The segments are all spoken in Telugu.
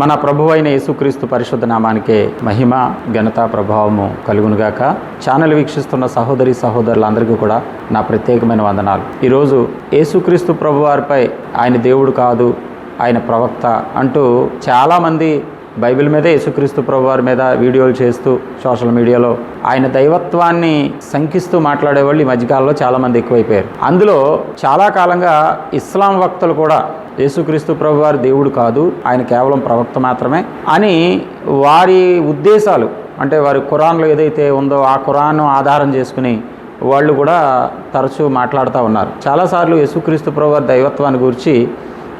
మన ప్రభు అయిన యేసుక్రీస్తు పరిశుద్ధ నామానికే మహిమ ఘనత ప్రభావము కలుగునుగాక. ఛానల్ వీక్షిస్తున్న సహోదరి సహోదరులందరికీ కూడా నా ప్రత్యేకమైన వందనాలు. ఈరోజు యేసుక్రీస్తు ప్రభు వారిపై ఆయన దేవుడు కాదు ఆయన ప్రవక్త అంటూ చాలామంది బైబిల్ మీద యేసుక్రీస్తు ప్రభు వారి మీద వీడియోలు చేస్తూ సోషల్ మీడియాలో ఆయన దైవత్వాన్ని శంకిస్తూ మాట్లాడేవాళ్ళు ఈ మధ్యకాలంలో చాలామంది ఎక్కువైపోయారు. అందులో చాలా కాలంగా ఇస్లాం వక్తలు కూడా యేసుక్రీస్తు ప్రభు వారి దేవుడు కాదు ఆయన కేవలం ప్రవక్త మాత్రమే అని వారి ఉద్దేశాలు అంటే వారి ఖురాన్లో ఏదైతే ఉందో ఆ ఖురాన్ను ఆధారం చేసుకుని వాళ్ళు కూడా తరచూ మాట్లాడుతూ ఉన్నారు. చాలాసార్లు యేసుక్రీస్తు ప్రభు వారి దైవత్వాన్ని గురించి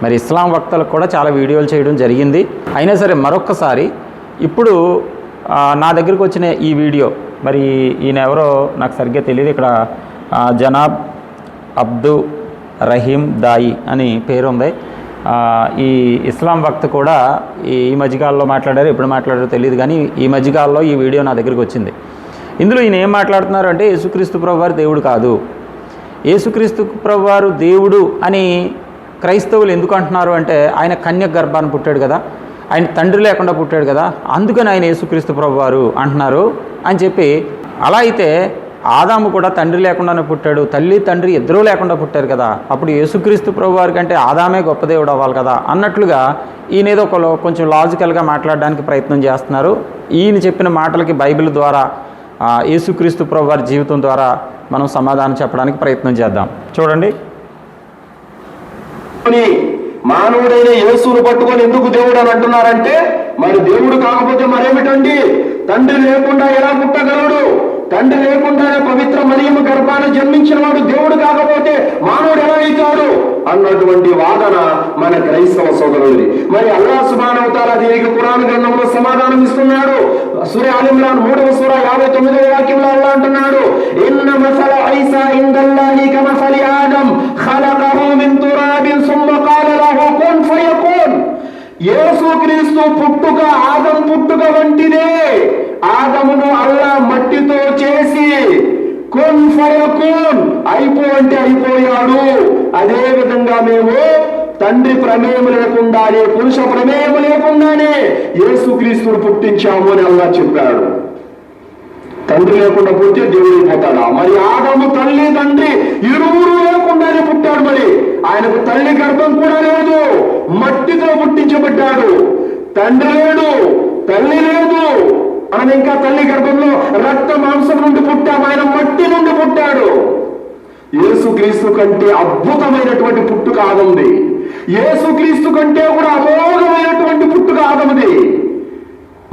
మరి ఇస్లాం వక్తలకు కూడా చాలా వీడియోలు చేయడం జరిగింది. అయినా సరే మరొక్కసారి ఇప్పుడు నా దగ్గరికి వచ్చిన ఈ వీడియో మరి ఈయన ఎవరో నాకు సరిగ్గా తెలియదు ఇక్కడ జనాబ్ అబ్దు రహీం దాయి అని పేరు ఉంది. ఈ ఇస్లాం వక్త కూడా ఈ ఈ మధ్యకాలంలో మాట్లాడారు ఎప్పుడు మాట్లాడారో తెలియదు కానీ ఈ మధ్యకాలంలో ఈ వీడియో నా దగ్గరికి వచ్చింది. ఇందులో ఈయన ఏం మాట్లాడుతున్నారు అంటే యేసుక్రీస్తు ప్రభు వారు దేవుడు కాదు. యేసుక్రీస్తు ప్రభు వారు దేవుడు అని క్రైస్తవులు ఎందుకు అంటున్నారు అంటే ఆయన కన్య గర్భాన్ని పుట్టాడు కదా ఆయన తండ్రి లేకుండా పుట్టాడు కదా అందుకని ఆయన యేసుక్రీస్తు ప్రభు వారు అంటున్నారు అని చెప్పి అలా అయితే ఆదాము కూడా తండ్రి లేకుండానే పుట్టాడు తల్లి తండ్రి ఇద్దరూ లేకుండా పుట్టారు కదా అప్పుడు యేసుక్రీస్తు ప్రభు వారి కంటే ఆదామే గొప్ప దేవుడు అవ్వాలి కదా అన్నట్లుగా ఈయన ఏదో ఒక కొంచెం లాజికల్గా మాట్లాడడానికి ప్రయత్నం చేస్తున్నారు. ఈయన చెప్పిన మాటలకి బైబిల్ ద్వారా యేసుక్రీస్తు ప్రభు వారి జీవితం ద్వారా మనం సమాధానం చెప్పడానికి ప్రయత్నం చేద్దాం. చూడండి. అని మానవుడైన యేసును పట్టుకొని ఎందుకు దేవుడు అని అంటున్నారంటే మరి దేవుడు కాకపోతే మరేమిటండి? తండ్రి లేకుండా ఎలా పుట్టగలడు? తండ్రి లేకుండానే పవిత్ర మరియము గర్భాన జన్మించిన వాడు దేవుడు కాకపోతే మానవుడు ఎలా అవుతాడు? అన్నటువంటి వాదన మన క్రైస్తవ సోదరుడిది మరి అల్లా సుబానవతాల దీనికి పురాణ గ్రంథంలో సమాధానం ఇస్తున్నాడు. సూర్య ఆలిమ్లాన్ మూడవ సూర యాభై తొమ్మిదవ వాక్యంలో అల్లా అంటున్నాడు. ఇన్న మసల ఐసా ఇందల్లాహి కమసలి ఆదం ఖలకహు మిన్ తురాబిన్ సుమ్మ ఖాల లహు కున్ ఫయకున్. యేసుక్రీస్తు పుట్టుక ఆదం పుట్టుక వంటిదే. ఆదం అల్లా మట్టితో చేసి కున్ అయిపో అంటే అయిపోయాడు. అదే విధంగా మేము తండ్రి ప్రమేయం లేకుండానే పురుష ప్రమేయం లేకుండానే యేసుక్రీస్తుడు పుట్టించాము అని అల్లా చెప్పాడు. తండ్రి లేకుండా పుట్టే దేవుడు పోతాడా? మరి ఆదము తల్లి తండ్రి ఇరువురు లేకుండానే పుట్టాడు మరి. ఆయనకు తల్లి గర్భం కూడా లేదు. మట్టితో పుట్టించబడ్డాడు. తండ్రి లేడు తల్లి లేదు. మనం ఇంకా తల్లి గర్భంలో రక్త మాంసం నుండి పుట్టాం. ఆయన మట్టి నుండి పుట్టాడు. యేసుక్రీస్తు కంటే అద్భుతమైనటువంటి పుట్టుక ఆదంది యేసుక్రీస్తు కంటే కూడా అమోఘమైనటువంటి పుట్టుక ఆదముది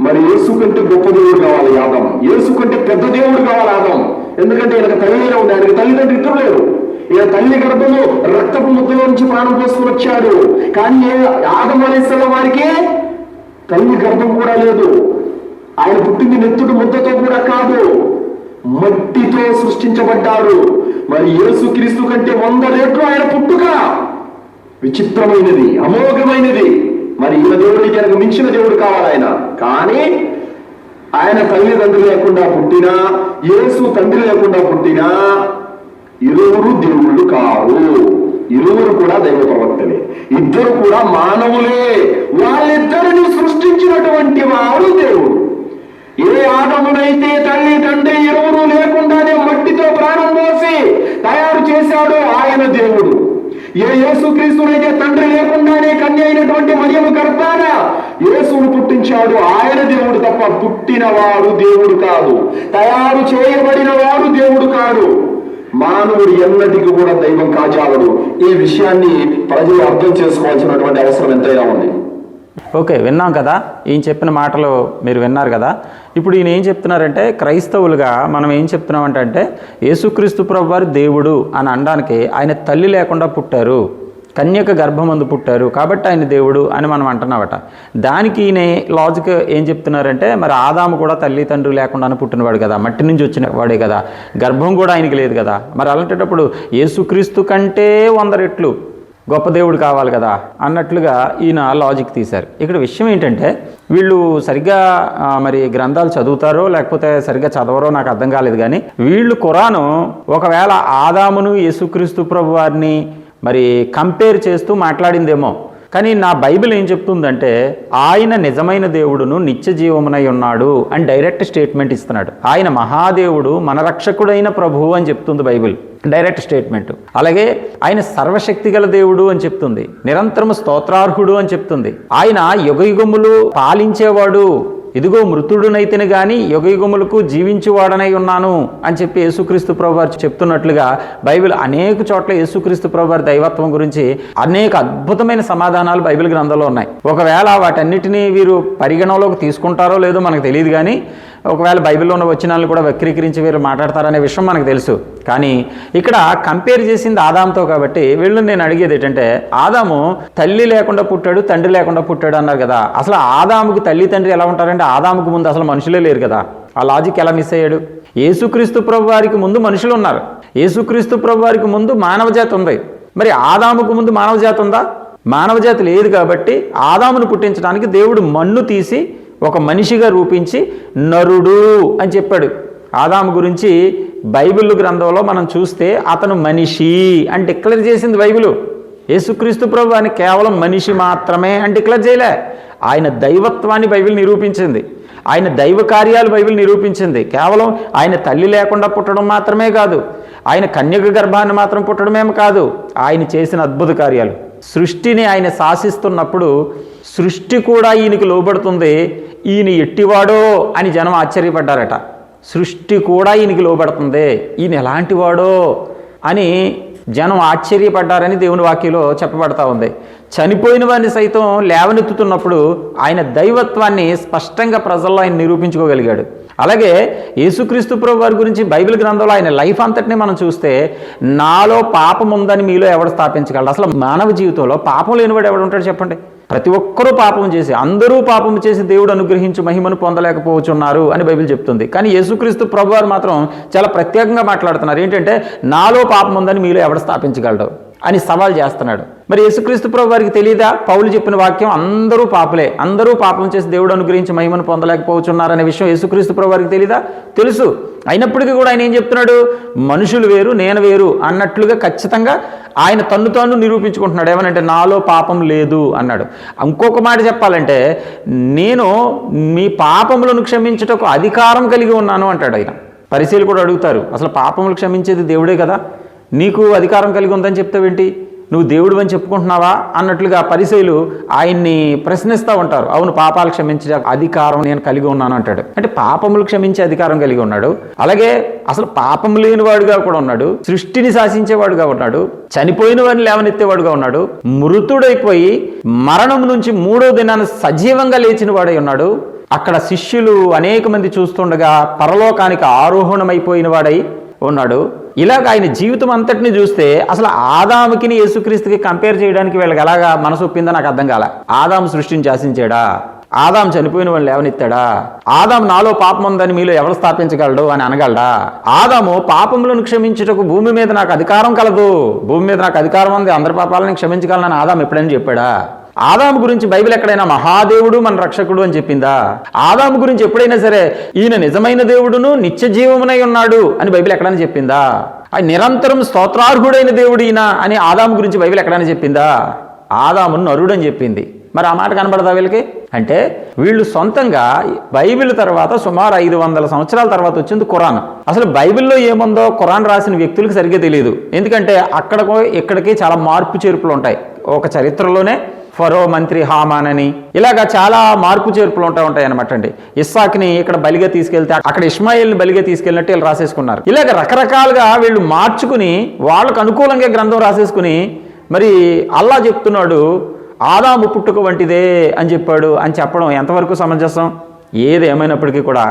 మరి యేసు కంటే గొప్ప దేవుడు కావాలి ఆదం. యేసు కంటే పెద్ద దేవుడు కావాలి ఆదం. ఎందుకంటే ఈయనకు తల్లినే ఉంది. ఆయనకు తల్లిదండ్రులు ఇద్దరు లేరు. ఈయన తల్లి గర్భంలో రక్తపు ముద్దలో నుంచి ప్రాణం పోసుకుని వచ్చాడు. కానీ ఆదం అనేసిన వారికి తల్లి గర్భం కూడా లేదు. ఆయన పుట్టింది నెత్తుడు ముద్దతో కూడా కాదు. మట్టితో సృష్టించబడ్డాడు. మరి యేసు క్రీస్తు కంటే వంద రేట్లు ఆయన పుట్టుక. విచిత్రమైనది అమోఘమైనది. మరి ఈయన దేవుడికి ఆయనకు మించిన దేవుడు కావాలి ఆయన. కానీ ఆయన తల్లిదండ్రులు లేకుండా పుట్టినా యేసు తండ్రి లేకుండా పుట్టినా ఇరువురు దేవుళ్ళు కారు ఇరువురు కూడా దైవ ప్రవక్తలే. ఇద్దరు కూడా మానవులే. వాళ్ళిద్దరిని సృష్టించినటువంటి వారు దేవుడు. ఏ ఆదమునైతే తల్లి తండ్రి ఎరువులు లేకుండానే మట్టితో ప్రాణం పోసి తయారు చేశాడో ఆయన దేవుడు. ఏ యేసుక్రీస్తునైతే తండ్రి లేకుండానే కన్య అయినటువంటి మరియము గర్భాన యేసును పుట్టించాడు. ఆయన దేవుడు తప్ప పుట్టినవాడు దేవుడు కాదు. తయారు చేయబడిన వాడు దేవుడు కాదు మానవుడు ఎన్నటికి కూడా దైవం కాజాలడు. ఈ విషయాన్ని ప్రజలు అర్థం చేసుకోవాల్సినటువంటి అవసరం ఎంతైనా ఉంది. ఓకే విన్నాం కదా. ఈయన చెప్పిన మాటలు మీరు విన్నారు కదా. ఇప్పుడు ఈయన ఏం చెప్తున్నారంటే క్రైస్తవులుగా మనం ఏం చెప్తున్నామంటే అంటే యేసుక్రీస్తు ప్రభు వారు దేవుడు అని అనడానికి ఆయన తల్లి లేకుండా పుట్టారు. కన్యక గర్భమందు పుట్టారు. కాబట్టి ఆయన దేవుడు అని మనం అంటున్నామట దానికి ఈయన లాజిక్ ఏం చెప్తున్నారంటే మరి ఆదాము కూడా తల్లి తండ్రి లేకుండానే పుట్టినవాడు కదా. మట్టి నుంచి వచ్చిన వాడే కదా. గర్భం కూడా ఆయనకి లేదు కదా. మరి అలాంటప్పుడు యేసుక్రీస్తు కంటే వంద రెట్లు గొప్ప దేవుడు కావాలి కదా అన్నట్లుగా ఈయన లాజిక్ తీశారు. ఇక్కడ విషయం ఏంటంటే వీళ్ళు సరిగ్గా మరి గ్రంథాలు చదువుతారో లేకపోతే సరిగ్గా చదవరో నాకు అర్థం కాలేదు కానీ వీళ్ళు ఖురాను ఒకవేళ ఆదామును యేసుక్రీస్తు ప్రభు వారిని మరి కంపేర్ చేస్తూ మాట్లాడిందేమో. కానీ నా బైబిల్ ఏం చెప్తుందంటే ఆయన నిజమైన దేవుడును నిత్య జీవమునై ఉన్నాడు అని డైరెక్ట్ స్టేట్మెంట్ ఇస్తున్నాడు. ఆయన మహాదేవుడు మన రక్షకుడైన ప్రభువు అని చెప్తుంది బైబిల్. Direct statement. అలాగే ఆయన సర్వశక్తి గల దేవుడు అని చెప్తుంది. నిరంతరము స్తోత్రార్హుడు అని చెప్తుంది. ఆయన యుగయుగములు పాలించేవాడు. ఇదిగో మృతుడునైతేనే కానీ యుగయుగములకు జీవించువాడనై ఉన్నాను అని చెప్పి యేసుక్రీస్తు ప్రభువారు చెప్తున్నట్లుగా బైబిల్ అనేక చోట్ల యేసుక్రీస్తు ప్రభువారి దైవత్వం గురించి అనేక అద్భుతమైన సమాధానాలు బైబిల్ గ్రంథంలో ఉన్నాయి. ఒకవేళ వాటన్నిటినీ వీరు పరిగణలోకి తీసుకుంటారో లేదో మనకు తెలియదు కానీ ఒకవేళ బైబిల్లో ఉన్న వచనాలను కూడా వక్రీకరించి వీరు మాట్లాడతారనే విషయం మనకు తెలుసు. కానీ ఇక్కడ కంపేర్ చేసింది ఆదాంతో కాబట్టి వీళ్ళు నేను అడిగేది ఏంటంటే ఆదాము తల్లి లేకుండా పుట్టాడు తండ్రి లేకుండా పుట్టాడు అన్నారు కదా. అసలు ఆదాముకి తల్లి తండ్రి ఎలా ఉంటారంటే ఆదాముకు ముందు అసలు మనుషులే లేరు కదా. ఆ లాజిక్ ఎలా మిస్ అయ్యాడు? యేసుక్రీస్తు ప్రభు వారికి ముందు మనుషులు ఉన్నారు. యేసుక్రీస్తు ప్రభు వారికి ముందు మానవజాతి ఉంది. మరి ఆదాముకు ముందు మానవజాతి ఉందా? మానవజాతి లేదు కాబట్టి ఆదామును పుట్టించడానికి దేవుడు మన్ను తీసి ఒక మనిషిగా రూపించి నరుడు అని చెప్పాడు. ఆదాము గురించి బైబిల్ గ్రంథంలో మనం చూస్తే అతను మనిషి అని డిక్లేర్ చేసింది బైబిల్. యేసుక్రీస్తు ప్రభు అని కేవలం మనిషి మాత్రమే అని డిక్లేర్ చేయలే. ఆయన దైవత్వాన్ని బైబిల్ నిరూపించింది. ఆయన దైవ కార్యాలు బైబిల్ నిరూపించింది. కేవలం ఆయన తల్లి లేకుండా పుట్టడం మాత్రమే కాదు. ఆయన కన్యక గర్భాన్ని మాత్రం పుట్టడమేమి కాదు. ఆయన చేసిన అద్భుత కార్యాలు. సృష్టిని ఆయన శాసిస్తున్నప్పుడు సృష్టి కూడా ఈయనకి లోబడుతుంది ఈయన ఎట్టివాడో అని జనం ఆశ్చర్యపడ్డారట. సృష్టి కూడా ఈయనకి లోబడుతుంది ఈయన ఎలాంటి వాడో అని జనం ఆశ్చర్యపడ్డారని దేవుని వాక్యలో చెప్పబడతా ఉంది. చనిపోయిన వారిని సైతం లేవనెత్తుతున్నప్పుడు ఆయన దైవత్వాన్ని స్పష్టంగా ప్రజల్లో ఆయన నిరూపించుకోగలిగాడు. అలాగే యేసుక్రీస్తు ప్రభు వారి గురించి బైబిల్ గ్రంథంలో ఆయన లైఫ్ అంతటిని మనం చూస్తే నాలో పాపం ఉందని మీలో ఎవడు స్థాపించగలడు? అసలు మానవ జీవితంలో పాపం లేనివాడు ఎవడు ఉంటాడు చెప్పండి? ప్రతి ఒక్కరూ పాపం చేసి అందరూ పాపం చేసి దేవుడు అనుగ్రహించి మహిమను పొందలేకపోవచ్చున్నారు అని బైబిల్ చెప్తుంది. కానీ యేసుక్రీస్తు ప్రభువారు మాత్రం చాలా ప్రత్యేకంగా మాట్లాడుతున్నారు. ఏంటంటే నాలో పాపం ఉందని మీలో ఎవడు స్థాపించగలడు? అని సవాల్ చేస్తున్నాడు. మరి యేసుక్రీస్తు ప్రభు వారికి తెలియదా పౌలు చెప్పిన వాక్యం అందరూ పాపలే. అందరూ పాపం చేసి దేవుడు అనుగ్రహించి మహిమను పొందలేకపోతున్నారనే విషయం యేసుక్రీస్తు ప్రభు వారికి తెలీదా? తెలుసు. అయినప్పటికీ కూడా ఆయన ఏం చెప్తున్నాడు? మనుషులు వేరు నేను వేరు అన్నట్లుగా ఖచ్చితంగా ఆయన తన్ను తాను నిరూపించుకుంటున్నాడు. ఏమనంటే నాలో పాపం లేదు అన్నాడు. ఇంకొక మాట చెప్పాలంటే నేను మీ పాపములను క్షమించుటకు అధికారం కలిగి ఉన్నాను అంటాడు ఆయన. పరిశీలు కూడా అడుగుతారు. అసలు పాపములు క్షమించేది దేవుడే కదా? నీకు అధికారం కలిగి ఉందని చెప్తావేంటి? నువ్వు దేవుడు అని చెప్పుకుంటున్నావా? అన్నట్లుగా పరిశైలు ఆయన్ని ప్రశ్నిస్తూ ఉంటారు. అవును పాపాలు క్షమించే అధికారం నేను కలిగి ఉన్నాను అంటాడు. అంటే పాపములు క్షమించే అధికారం కలిగి ఉన్నాడు. అలాగే అసలు పాపం లేనివాడుగా కూడా ఉన్నాడు. సృష్టిని శాసించేవాడుగా ఉన్నాడు. చనిపోయిన వారిని లేవనెత్తేవాడుగా ఉన్నాడు. మృతుడైపోయి మరణం నుంచి మూడో దినాన్ని సజీవంగా లేచిన వాడై ఉన్నాడు. అక్కడ శిష్యులు అనేక మంది చూస్తుండగా పరలోకానికి ఆరోహణమైపోయిన వాడై ఉన్నాడు. ఇలాగ ఆయన జీవితం అంతటిని చూస్తే అసలు ఆదాముకి యేసుక్రీస్తుకి కంపేర్ చేయడానికి వీళ్ళకి ఎలాగా మనసు ఒప్పిందో నాకు అర్థం కాల. ఆదాము సృష్టిని శాసించాడా? ఆదాం చనిపోయిన వాళ్ళు లేవనెత్తాడా? ఆదాం నాలో పాపం ఉందని మీలో ఎవరు స్థాపించగలడు అని అనగలడా? ఆదాము పాపములను క్షమించుటకు భూమి మీద నాకు అధికారం కలదు. భూమి మీద నాకు అధికారం ఉంది అందరి పాపాలను క్షమించగలనని ఆదాం ఎప్పుడైనా చెప్పాడా? ఆదాము గురించి బైబిల్ ఎక్కడైనా మహాదేవుడు మన రక్షకుడు అని చెప్పిందా? ఆదాము గురించి ఎప్పుడైనా సరే ఈయన నిజమైన దేవుడును నిత్య జీవమునై ఉన్నాడు అని బైబిల్ ఎక్కడైనా చెప్పిందా? నిరంతరం స్తోత్రార్హుడైన దేవుడు ఈయన అని ఆదాము గురించి బైబిల్ ఎక్కడైనా చెప్పిందా? ఆదామును నరుడు అని చెప్పింది. మరి ఆ మాట కనబడదా వీళ్ళకి? అంటే వీళ్ళు సొంతంగా బైబిల్ తర్వాత సుమారు ఐదు వందల సంవత్సరాల తర్వాత వచ్చింది ఖురాన్. అసలు బైబిల్లో ఏముందో ఖురాన్ రాసిన వ్యక్తులకు సరిగ్గా తెలియదు ఎందుకంటే అక్కడకో ఇక్కడికి చాలా మార్పు చేర్పులు ఉంటాయి. ఒక చరిత్రలోనే ఫరో మంత్రి హామాన్ అని ఇలాగా చాలా మార్పు చేర్పులు ఉంటా ఉంటాయి అనమాట అండి. ఇస్సాక్ని ఇక్కడ బలిగా తీసుకెళ్తే అక్కడ ఇస్మాయిల్ని బలిగా తీసుకెళ్ళినట్టు వీళ్ళు రాసేసుకున్నారు. ఇలాగ రకరకాలుగా వీళ్ళు మార్చుకుని వాళ్ళకు అనుకూలంగా గ్రంథం రాసేసుకుని మరి అల్లా చెప్తున్నాడు ఆదాము పుట్టుక వంటిదే అని చెప్పాడు అని చెప్పడం ఎంతవరకు సమంజసం? ఏది ఏమైనప్పటికీ కూడా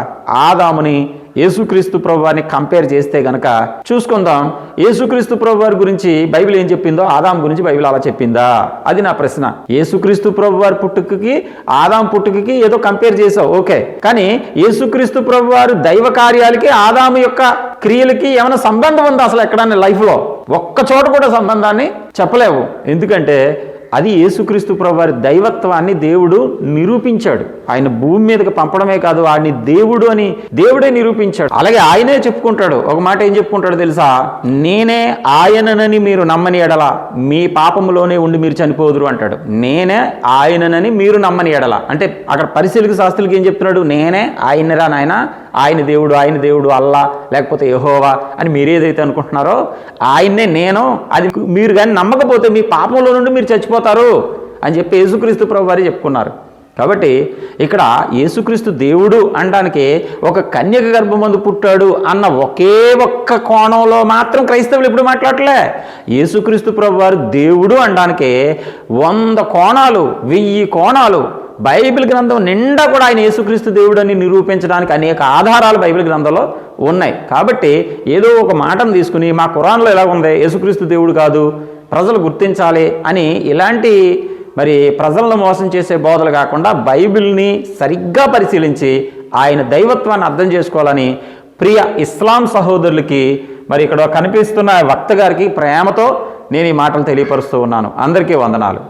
ఆదాముని యేసుక్రీస్తు ప్రభువారిని కంపేర్ చేస్తే గనక చూసుకుందాం యేసుక్రీస్తు ప్రభువారి గురించి బైబిల్ ఏం చెప్పిందో? ఆదాం గురించి బైబిల్ అలా చెప్పిందా? అది నా ప్రశ్న. యేసుక్రీస్తు ప్రభువారి పుట్టుకకి ఆదాం పుట్టుకకి ఏదో కంపేర్ చేసావు ఓకే. కానీ యేసుక్రీస్తు ప్రభువారు దైవ కార్యాలకి ఆదాము యొక్క క్రియలకి ఏమైనా సంబంధం ఉందా అసలు ఎక్కడన్నా లైఫ్లో? ఒక్క చోట కూడా సంబంధాన్ని చెప్పలేవు. ఎందుకంటే అది యేసుక్రీస్తు ప్రభువారి దైవత్వాన్ని దేవుడు నిరూపించాడు. ఆయన భూమి మీదకి పంపడమే కాదు వాడిని దేవుడు అని దేవుడే నిరూపించాడు. అలాగే ఆయనే చెప్పుకుంటాడు. ఒక మాట ఏం చెప్పుకుంటాడు తెలుసా? నేనే ఆయననని మీరు నమ్మని ఎడల మీ పాపములోనే ఉండి మీరు చనిపోదురు అంటాడు. నేనే ఆయననని మీరు నమ్మని ఎడల. అంటే అక్కడ పరిశీలిక శాస్త్రులకి ఏం చెప్తున్నాడు? నేనే ఆయనరా నాయన ఆయన దేవుడు ఆయన దేవుడు అల్లా లేకపోతే యహోవా అని మీరు ఏదైతే అనుకుంటున్నారో ఆయన్నే నేను అది మీరు కానీ నమ్మకపోతే మీ పాపంలో నుండి మీరు చచ్చిపోతారు అని చెప్పి యేసుక్రీస్తు ప్రభు వారు చెప్పుకున్నారు. కాబట్టి ఇక్కడ యేసుక్రీస్తు దేవుడు అనడానికి ఒక కన్యక గర్భమందు పుట్టాడు అన్న ఒకే ఒక్క కోణంలో మాత్రం క్రైస్తవులు ఇప్పుడు మాట్లాడలే యేసుక్రీస్తు ప్రభు వారు దేవుడు అనడానికి వంద కోణాలు వెయ్యి కోణాలు బైబిల్ గ్రంథం నిండా కూడా ఆయన యేసుక్రీస్తు దేవుడని నిరూపించడానికి అనేక ఆధారాలు బైబిల్ గ్రంథంలో ఉన్నాయి. కాబట్టి ఏదో ఒక మాటను తీసుకుని మా కురాన్లో ఎలా ఉంది? యేసుక్రీస్తు దేవుడు కాదు ప్రజలు గుర్తించాలి అని ఇలాంటి మరి ప్రజలను మోసం చేసే బోధలు కాకుండా బైబిల్ని సరిగ్గా పరిశీలించి ఆయన దైవత్వాన్ని అర్థం చేసుకోవాలని ప్రియ ఇస్లాం సహోదరులకి మరి ఇక్కడ కనిపిస్తున్న వక్త గారికి ప్రేమతో నేను ఈ మాటలు తెలియపరుస్తూ ఉన్నాను. అందరికీ వందనాలు.